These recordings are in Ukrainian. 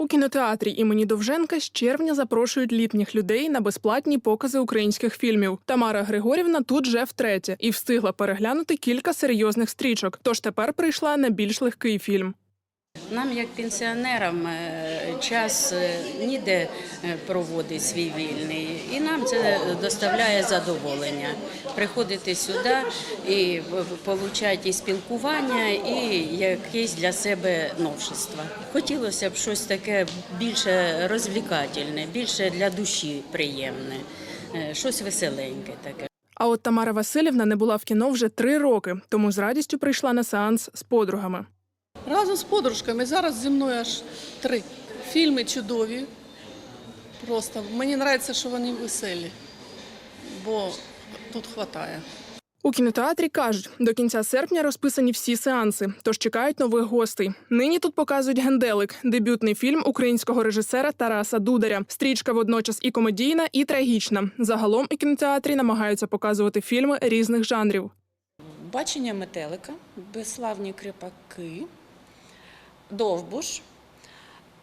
У кінотеатрі імені Довженка з червня запрошують літніх людей на безплатні покази українських фільмів. Тамара Григорівна тут вже втретє і встигла переглянути кілька серйозних стрічок. Тож тепер прийшла на більш легкий фільм. Нам, як пенсіонерам, е, час е, ніде е, проводить свій вільний, і нам це доставляє задоволення. Приходити сюди і отримати і спілкування, і якесь для себе новшество. Хотілося б щось таке більше розвлікательне, більше для душі приємне, щось веселеньке таке. А от Тамара Васильівна не була в кіно вже три роки, тому з радістю прийшла на сеанс з подругами. Разом з подружками зараз зі мною аж три. Фільми чудові. Просто мені подобається, що вони веселі, бо тут вистачає. У кінотеатрі кажуть, до кінця серпня розписані всі сеанси, тож чекають нових гостей. Нині тут показують генделик, дебютний фільм українського режисера Тараса Дударя. Стрічка водночас і комедійна, і трагічна. Загалом у кінотеатрі намагаються показувати фільми різних жанрів. Бачення метелика, безславні кріпаки, довбуш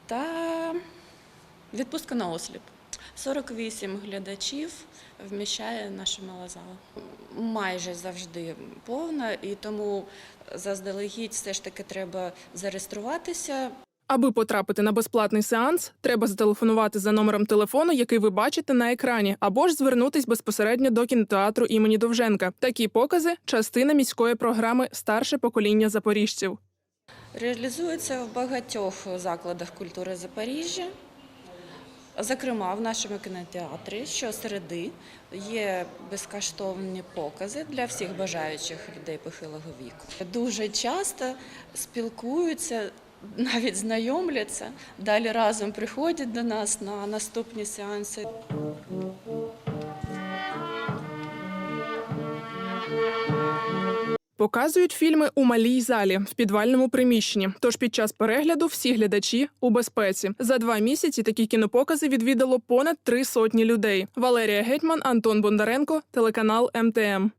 та відпустка на осліп. 48 глядачів вміщає наша мала зала. Майже завжди повна, і тому заздалегідь все ж таки треба зареєструватися, Аби потрапити на безплатний сеанс, треба зателефонувати за номером телефону, який ви бачите на екрані, або ж звернутись безпосередньо до кінотеатру імені Довженка. Такі покази частина міської програми Старше покоління запоріжців. Реалізується в багатьох закладах культури Запоріжжя. Зокрема, в нашому кінотеатрі щосереди є безкоштовні покази для всіх бажаючих людей похилого віку. Дуже часто спілкуються, навіть знайомляться, далі разом приходять до нас на наступні сеанси. Показують фільми у малій залі в підвальному приміщенні. Тож під час перегляду всі глядачі у безпеці. За два місяці такі кінопокази відвідало понад три сотні людей. Валерія Гетьман, Антон Бондаренко, телеканал МТМ.